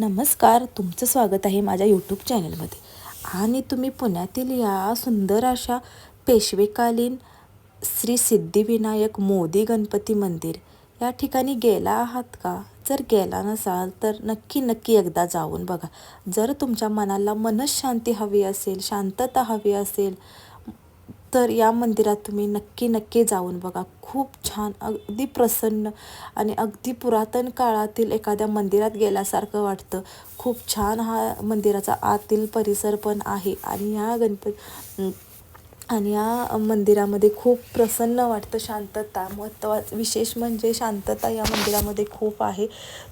नमस्कार तुमचं स्वागत आहे माझ्या यूट्यूब चॅनलमध्ये आणि तुम्ही पुण्यातील या सुंदर अशा पेशवेकालीन श्री सिद्धिविनायक मोदी गणपती मंदिर या ठिकाणी गेला आहात का? जर गेला नसाल तर नक्की नक्की एकदा जाऊन बघा. जर तुमच्या मनाला मनशांती हवी असेल शांतता हवी असेल तर या मंदिरात तुम्ही नक्की नक्की जाऊन बघा. खूप छान अगदी प्रसन्न आणि अगदी पुरातन काळातील एखाद्या मंदिरात गेल्यासारखं वाटतं. खूप छान हा मंदिराचा आतील परिसर पण आहे आणि या गणपती आणि या मंदिरामध्ये खूप प्रसन्न वाटतं शांतता. महत्त्वा विशेष म्हणजे शांतता या मंदिरामध्ये खूप आहे.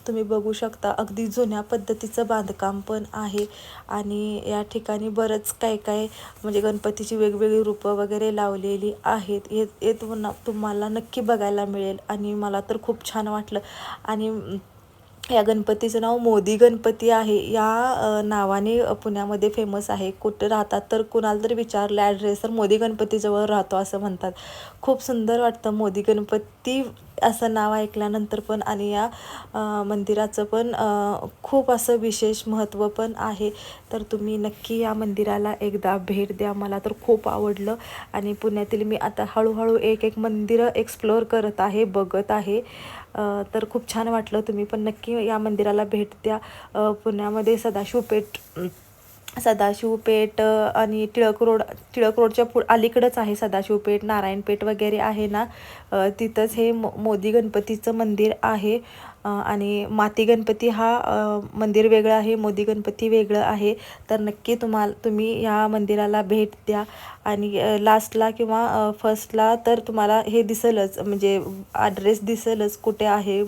तुम्ही बघू शकता अगदी जुन्या पद्धतीचं बांधकाम पण आहे. आणि या ठिकाणी बरंच काय काय म्हणजे गणपतीची वेगवेगळी रूपं वगैरे लावलेली आहेत. हे हे तुम्हाला तुम्हाला नक्की बघायला मिळेल आणि मला तर खूप छान वाटलं. आणि या गणपतीचं नाव मोदी गणपती आहे. या नावाने पुण्यामध्ये फेमस आहे. कुठे राहतात तर कुणाला तरी विचारलं ॲड्रेस तर मोदी गणपतीजवळ राहतो असं म्हणतात. खूप सुंदर वाटतं मोदी गणपती असं नाव ऐकल्यानंतर पण आणि या मंदिराचं पण खूप असं विशेष महत्त्व पण आहे. तर तुम्ही नक्की या मंदिराला एकदा भेट द्या. मला तर खूप आवडलं आणि पुण्यातील मी आता हळूहळू एक एक मंदिरं एक्सप्लोअर करत आहे बघत आहे. तर खूप छान वाटलं. तुम्ही पण नक्की या मंदिराला भेट द्या. पुण्यामध्ये सदाशिव सदाशिवपेठ आणि टिळक रोड टिळक रोडच्या पु अलीकडंच आहे सदाशिवपेठ नारायणपेठ वगैरे आहे ना तिथंच हे मो मोदी गणपतीचं मंदिर आहे आणि माती गणपती हा मंदिर वेगळं आहे मोदी गणपती वेगळं आहे तर नक्की तुम्हाला तुम्ही ह्या मंदिराला भेट द्या. आणि लास्टला किंवा फर्स्टला तर तुम्हाला हे दिसेलच म्हणजे ॲड्रेस दिसेलच कुठे आहे.